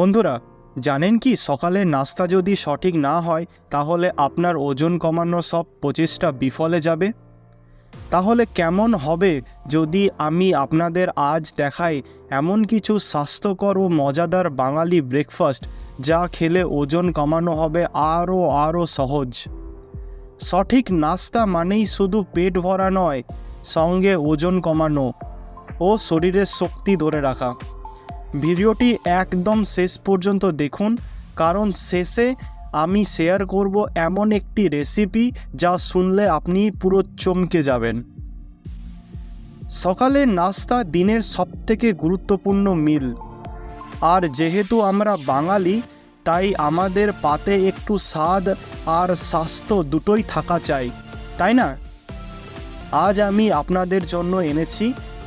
বন্ধুরা, জানেন কি সকালের নাস্তা যদি সঠিক না হয়, তাহলে আপনার ওজন কমানোর সব প্রচেষ্টা বিফলে যাবে? তাহলে কেমন হবে যদি আমি আপনাদের আজ দেখাই এমন কিছু স্বাস্থ্যকর ও মজাদার বাঙালি ব্রেকফাস্ট যা খেলে ওজন কমানো হবে আরও আরও সহজ? সঠিক নাস্তা মানেই শুধু পেট ভরা নয়, সঙ্গে ওজন কমানো ও শরীরের শক্তি ধরে রাখা। ভিডিওটি একদম শেষ পর্যন্ত দেখুন, কারণ শেষে আমি শেয়ার করব এমন একটি রেসিপি যা শুনলে আপনি পুরো চমকে যাবেন। সকালের নাস্তা দিনের সবথেকে গুরুত্বপূর্ণ মিল আর যেহেতু আমরা বাঙালি, তাই আমাদের পাতে একটু স্বাদ আর স্বাস্থ্য দুটোই থাকা চাই, তাই না? আজ আমি আপনাদের জন্য এনেছি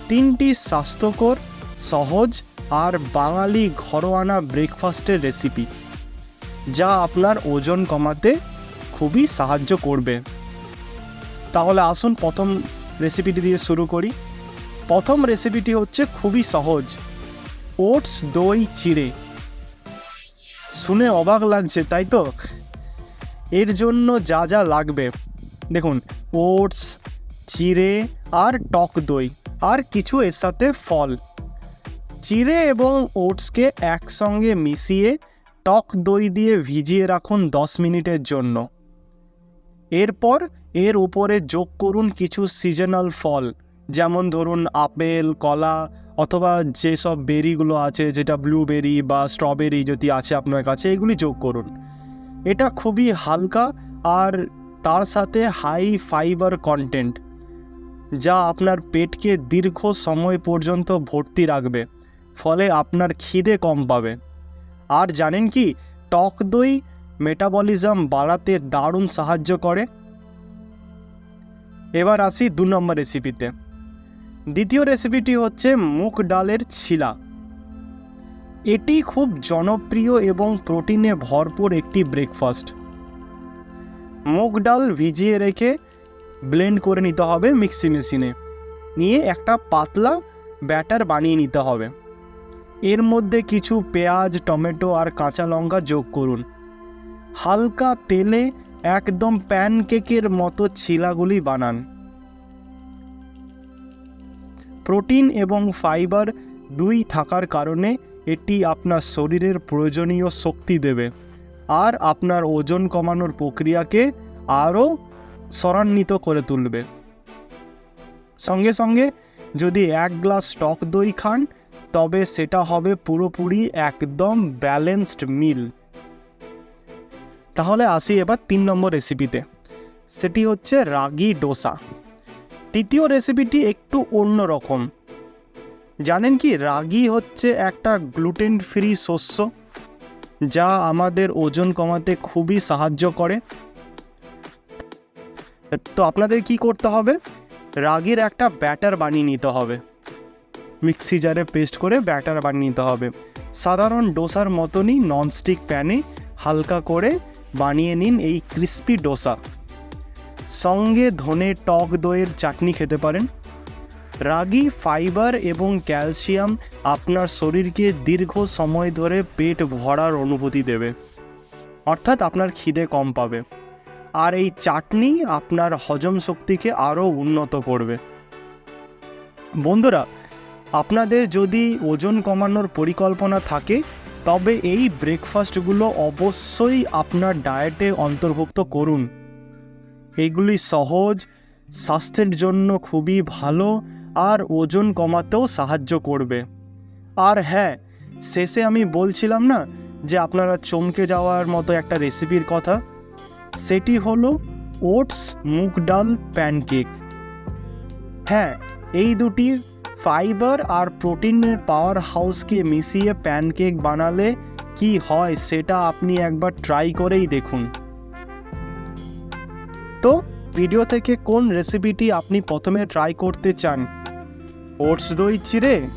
তিনটি স্বাস্থ্যকর, সহজ আর বাঙালি ঘরোয়ানা ব্রেকফাস্টের রেসিপি যা আপনার ওজন কমাতে খুবই সাহায্য করবে। তাহলে আসুন প্রথম রেসিপিটি দিয়ে শুরু করি। প্রথম রেসিপিটি হচ্ছে খুবই সহজ, ওটস, দই, চিড়ে। শুনে অবাক লাগছে, তাই তো? এর জন্য যা যা লাগবে, দেখুন, ওটস, চিড়ে আর টক দই, আর কিছু এর সাথে ফল। চিড়ে এবং ওটসকে একসঙ্গে মিশিয়ে টক দই দিয়ে ভিজিয়ে রাখুন দশ মিনিটের জন্য। এরপর এর উপরে যোগ করুন কিছু সিজনাল ফল, যেমন ধরুন আপেল, কলা, অথবা যেসব বেরিগুলো আছে, যেটা ব্লুবেরি বা স্ট্রবেরি যদি আছে আপনার কাছে, এগুলি যোগ করুন। এটা খুবই হালকা আর তার সাথে হাই ফাইবার কন্টেন্ট, যা আপনার পেটকে দীর্ঘ সময় পর্যন্ত ভর্তি রাখবে। ফলে আপনার খিদে কম পাবে। আর জানেন কি, টক দই মেটাবলিজম বাড়াতে দারুণ সাহায্য করে? এবার আসি দু নম্বর রেসিপিতে দ্বিতীয় রেসিপিটি হচ্ছে মুগ ডালের ছিলা। এটি খুব জনপ্রিয় এবং প্রোটিনে ভরপুর একটি ব্রেকফাস্ট মুগ ডাল ভিজিয়ে রেখে ব্লেন্ড করে নিতে হবে মিক্সি মেশিনে নিয়ে একটা পাতলা ব্যাটার বানিয়ে নিতে হবে। এর মধ্যে কিছু পেঁয়াজ, টমেটো আর কাঁচা লঙ্কা যোগ করুন। হালকা তেলে একদম প্যানকেকের মতো ছিলাগুলি বানান। প্রোটিন এবং ফাইবার দুই থাকার কারণে এটি আপনার শরীরের প্রয়োজনীয় শক্তি দেবে আর আপনার ওজন কমানোর প্রক্রিয়াকে আরও স্বরান্বিত করে তুলবে। সঙ্গে সঙ্গে যদি এক গ্লাস টক দই খান তবে সেটা হবে পুরোপুরি একদম ব্যালেন্সড মিল। তাহলে আসি এবার তিন নম্বর রেসিপিতে সেটি হচ্ছে রাগি ডোসা। তৃতীয় রেসিপিটি একটু অন্য রকম। জানেন কি, রাগি হচ্ছে একটা গ্লুটেন ফ্রি শস্য, যা আমাদের ওজন কমাতে খুবই সাহায্য করে। তো আপনাদের কি করতে হবে? রাগির একটা ব্যাটার বানিয়ে নিতে হবে। মিক্সি জারে পেস্ট করে ব্যাটার বানিয়ে নিতে হবে। সাধারণ ডোসার মতনই ননস্টিক প্যানে হালকা করে বানিয়ে নিন এই ক্রিস্পি ডোসা। সঙ্গে ধনে টক দইয়ের চাটনি খেতে পারেন। রাগি ফাইবার এবং ক্যালসিয়াম আপনার শরীরকে দীর্ঘ সময় ধরে পেট ভরার অনুভূতি দেবে। অর্থাৎ আপনার খিদে কম পাবে। আর এই চাটনি আপনার হজম শক্তিকে আরও উন্নত করবে। বন্ধুরা আপনাদের যদি ওজন কমানোর পরিকল্পনা থাকে, তবে এই ব্রেকফাস্টগুলো অবশ্যই আপনার ডায়েটে অন্তর্ভুক্ত করুন। এইগুলি সহজ, স্বাস্থ্যের জন্য খুবই ভালো আর ওজন কমাতেও সাহায্য করবে। আর হ্যাঁ শেষে আমি বলছিলাম না যে আপনারা চমকে যাওয়ার মতো একটা রেসিপির কথা? সেটি হলো ওটস মুগ ডাল প্যানকেক। হ্যাঁ এই দুটি ফাইবার আর প্রোটিনের পাওয়ার হাউসকে মিশিয়ে প্যানকেক বানালে কি হয় সেটা আপনি একবার ট্রাই করেই দেখুন। তো, ভিডিও থেকে কোন রেসিপিটি আপনি প্রথমে ট্রাই করতে চান? ওটস দই চিড়ে,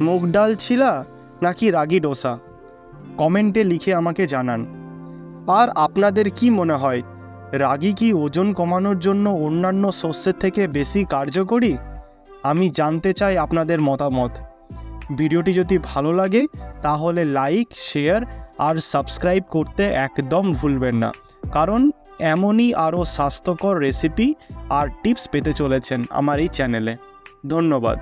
মুগ ডাল ছিলা, নাকি রাগি ডোসা? কমেন্টে লিখে আমাকে জানান। আর আপনাদের কি মনে হয়, রাগি কি ওজন কমানোর জন্য অন্যান্য শস্যের থেকে বেশি কার্যকরী? আমি জানতে চাই আপনাদের মতামত। ভিডিওটি যদি ভালো লাগে, তাহলে লাইক, শেয়ার আর সাবস্ক্রাইব করতে একদম ভুলবেন না। কারণ এমনই আরও স্বাস্থ্যকর রেসিপি আর টিপস পেতে চলেছেন আমার এই চ্যানেলে। ধন্যবাদ।